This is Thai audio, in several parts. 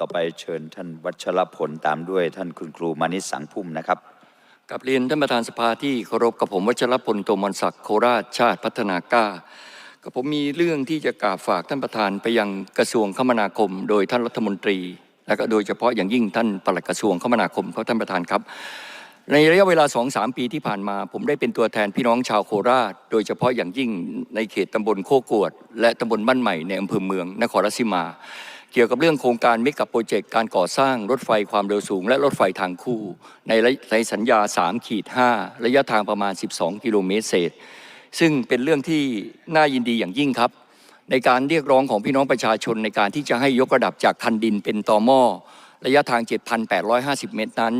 ต่อไปเชิญท่านวัชรพลตามด้วยท่านคุณครูมานิสังพุ่มนะครับกับเรียนท่านประธานสภาที่เคารพกับผมวัชรพลโตมนศักดิ์โคราชชาติพัฒนากล้ากับผมมีเรื่องที่จะกราบฝากท่านประธานไปยังกระทรวงคมนาคม โดยท่านรัฐมนตรี และก็โดยเฉพาะอย่างยิ่งท่านปลัดกระทรวงคมนาคมเพราะท่านประธานครับ ในระยะเวลา2-3ปีที่ผ่านมา ผมได้เป็นตัวแทนพี่น้องชาวโคราช โดยเฉพาะอย่างยิ่งในเขตตำบลโคกวด และตำบลบ้านใหม่ในอำเภอเมืองนครราชสีมา เกี่ยวกับเรื่องโครงการเมกะโปรเจกต์การก่อสร้างรถไฟความเร็วสูง และรถไฟทางคู่ ในในสัญญา3ขีด5ระยะทางประมาณ 12 กิโลเมตรเศษ ซึ่งเป็นเรื่องที่น่ายินดีอย่างยิ่งครับ ในการเรียกร้องของพี่น้องประชาชนในการที่จะให้ยกระดับจากคันดินเป็นตอหม้อระยะทาง 7,850 เมตรนั้น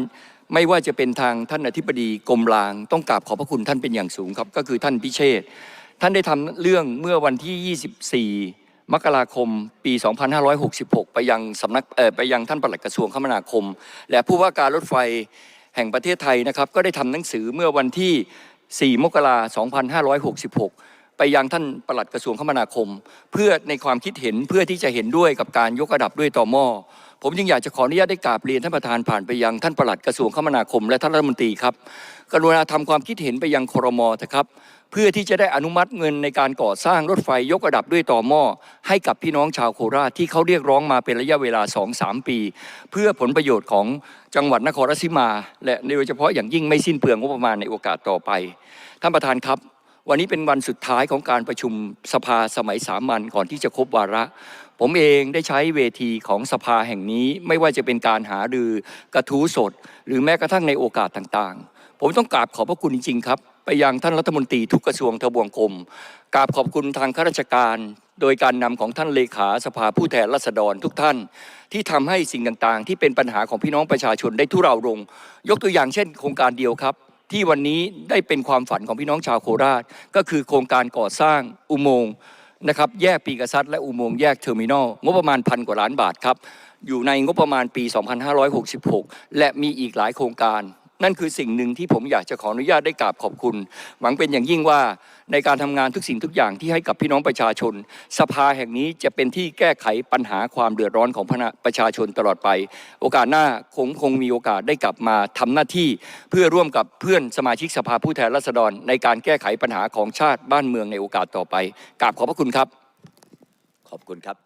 ไม่ว่าจะเป็นทางท่านอธิบดีกรมราง ต้องกราบขอบพระคุณท่านเป็นอย่างสูงครับ ก็คือท่านพิเชษ ท่านได้ทำเรื่องเมื่อวันที่ 24 มกราคมปี 2566 ไปยังสำนักไปยังท่านปลัดกระทรวงคมนาคม และผู้ว่าการรถไฟแห่งประเทศไทยนะครับ ก็ได้ทำหนังสือเมื่อวันที่ 4 มกราคม 2566 ไปยังท่านปลัดกระทรวงคมนาคม เพื่อในความคิดเห็นเพื่อที่จะเห็นด้วยกับการยกระดับด้วยต่อหม้อผมจึงอยากจะขออนุญาตได้กราบเรียนท่านประธานผ่านไปยังท่านปลัดกระทรวงคมนาคม และท่านรัฐมนตรีครับ กรุณาทำความคิดเห็นไปยังครมนะครับเพื่อที่จะได้อนุมัติเงินในการก่อสร้างรถไฟยกระดับด้วยต่อหม้อให้กับพี่น้องชาวโคราชที่เขาเรียกร้องมาเป็นระยะเวลา 2-3 ปี เพื่อผลประโยชน์ของจังหวัดนครราชสีมา และโดยเฉพาะอย่างยิ่งไม่สิ้นเปลืองงบประมาณในโอกาสต่อไป ท่านประธานครับ วันนี้เป็นวันสุดท้ายของการประชุมสภาสมัยสามัญก่อนที่จะครบวาระ ผมเองได้ใช้เวทีของสภาแห่งนี้ ไม่ว่าจะเป็นการหารือกระทู้สด หรือแม้กระทั่งในโอกาสต่างๆ ผมต้องกราบขอบพระคุณจริงๆครับ ไปยังท่านรัฐมนตรีทุกกระทรวงทบวงกรมกราบขอบคุณทางข้าราชการ โดยการนำของท่านเลขาสภาผู้แทนราษฎรทุกท่าน ที่ทำให้สิ่งต่างๆ ที่เป็นปัญหาของพี่น้องประชาชนได้ทุเราลง ยกตัวอย่างเช่น โครงการเดียวครับ ที่วันนี้ได้เป็นความฝันของพี่น้องชาวโคราช ก็คือโครงการก่อสร้างอุโมงค์นะครับแยกปีกษัตริย์และอุโมงค์แยกเทอร์มินอลงบประมาณพันกว่าล้านบาทครับอยู่ในงบประมาณปี 2566 และมีอีกหลายโครงการ นั่นคือสิ่งหนึ่งที่ผมอยากจะขออนุญาตได้กราบขอบคุณ หวังเป็นอย่างยิ่งว่าในการทำงานทุกสิ่งทุกอย่างที่ให้กับพี่น้องประชาชน สภาแห่งนี้จะเป็นที่แก้ไขปัญหาความเดือดร้อนของประชาชนตลอดไป โอกาสหน้าคงคงมีโอกาสได้กลับมาทำหน้าที่ เพื่อร่วมกับเพื่อนสมาชิกสภาผู้แทนราษฎร ในการแก้ไขปัญหาของชาติบ้านเมืองในโอกาสต่อไปกราบขอบพระคุณครับ ขอบคุณครับ